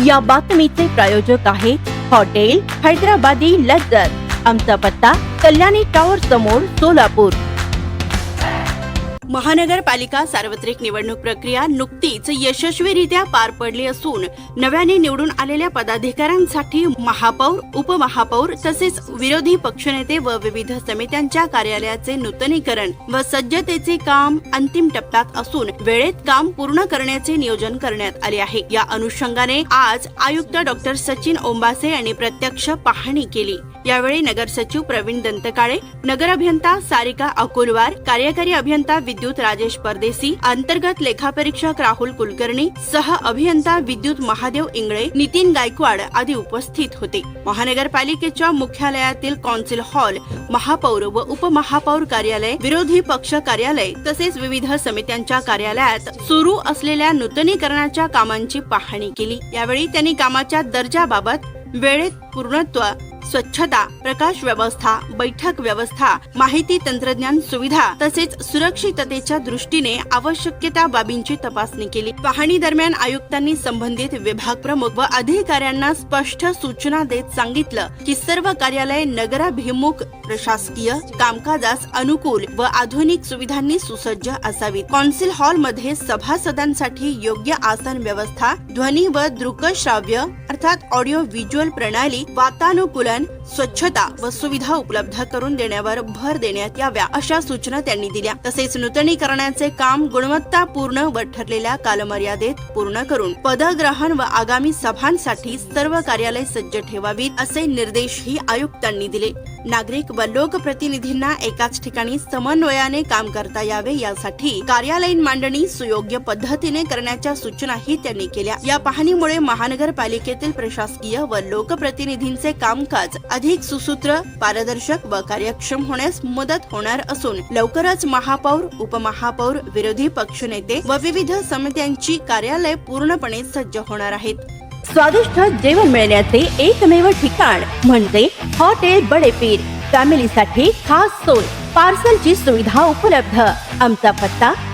या बातमीचे प्रायोजक आहे हॉटेल हैदराबादी लज्जत आमचा पत्ता कल्याणी टॉवर समोर सोलापूर. महानगरपालिका सार्वत्रिक निवडणूक प्रक्रिया नुकतीच यशस्वीरित्या पार पडली असून नव्याने निवडून आलेल्या पदाधिकाऱ्यांसाठी महापौर उपमहापौर तसेच विरोधी पक्षनेते व विविध समित्यांच्या कार्यालयाचे नूतनीकरण व सज्जतेचे काम अंतिम टप्प्यात असून वेळेत काम पूर्ण करण्याचे नियोजन करण्यात आले आहे. या अनुषंगाने आज आयुक्त डॉक्टर सचिन ओंबासे यांनी प्रत्यक्ष पाहणी केली. यावेळी नगर सचिव प्रवीण दंतकाळे नगर अभियंता सारिका अकोलवार कार्यकारी अभियंता विद्युत राजेश परदेसी अंतर्गत लेखापरीक्षक राहुल कुलकर्णी सह अभियंता विद्युत महादेव इंगळे नितीन गायकवाड आदी उपस्थित होते. महानगरपालिकेच्या मुख्यालयातील कौन्सिल हॉल महापौर व उपमहापौर कार्यालय विरोधी पक्ष कार्यालय तसेच विविध समित्यांच्या कार्यालयात सुरू असलेल्या नूतनीकरणाच्या कामांची पाहणी केली. यावेळी त्यांनी कामाच्या दर्जाबाबत वेळेत पूर्णत्व स्वच्छता प्रकाश व्यवस्था बैठक व्यवस्था माहिती तंत्रज्ञान सुविधा तसेच सुरक्षिततेच्या दृष्टीने आवश्यक त्या बाबींची तपासणी केली. पाहणी दरम्यान आयुक्तांनी संबंधित विभाग प्रमुख व अधिकाऱ्यांना स्पष्ट सूचना देत सांगितलं की सर्व कार्यालय नगराभिमुख प्रशासकीय कामकाजास अनुकूल व आधुनिक सुविधांनी सुसज्ज असावी कौन्सिल हॉलमध्ये सभासदांसाठी योग्य आसन व्यवस्था ध्वनी व दृकश्राव्य अर्थात ऑडिओ व्हिज्युअल प्रणाली kan स्वच्छता व सुविधा उपलब्ध करून देण्यावर भर देण्यात याव्या अशा सूचना त्यांनी दिल्या. तसेच नूतनीकरणाचे काम गुणवत्तापूर्ण व ठरलेल्या कालमर्यादेत पूर्ण करून पदग्रहण व आगामी सभांसाठी सर्व कार्यालय सज्ज ठेवावीत असे निर्देशही आयुक्तांनी दिले. नागरिक व लोकप्रतिनिधींना एकाच ठिकाणी समन्वयाने काम करता यावे यासाठी कार्यालयीन मांडणी सुयोग्य पद्धतीने करण्याच्या सूचनाही त्यांनी केल्या. या पाहणीमुळे महानगरपालिकेतील प्रशासकीय व लोकप्रतिनिधींचे कामकाज अधिक सुसूत्र पारदर्शक व कार्यक्षम होण्यास मदत होणार असून लवकरच महापौर उपमहापौर विरोधी पक्षनेते व विविध समित्यांची कार्यालय पूर्णपणे सज्ज होणार आहेत. स्वादिष्ट जेवण मिळण्याचे एकमेव ठिकाण म्हणजे हॉटेल बडेपीर. फॅमिलीसाठी खास सोय पार्सलची सुविधा उपलब्ध. आमचा पत्ता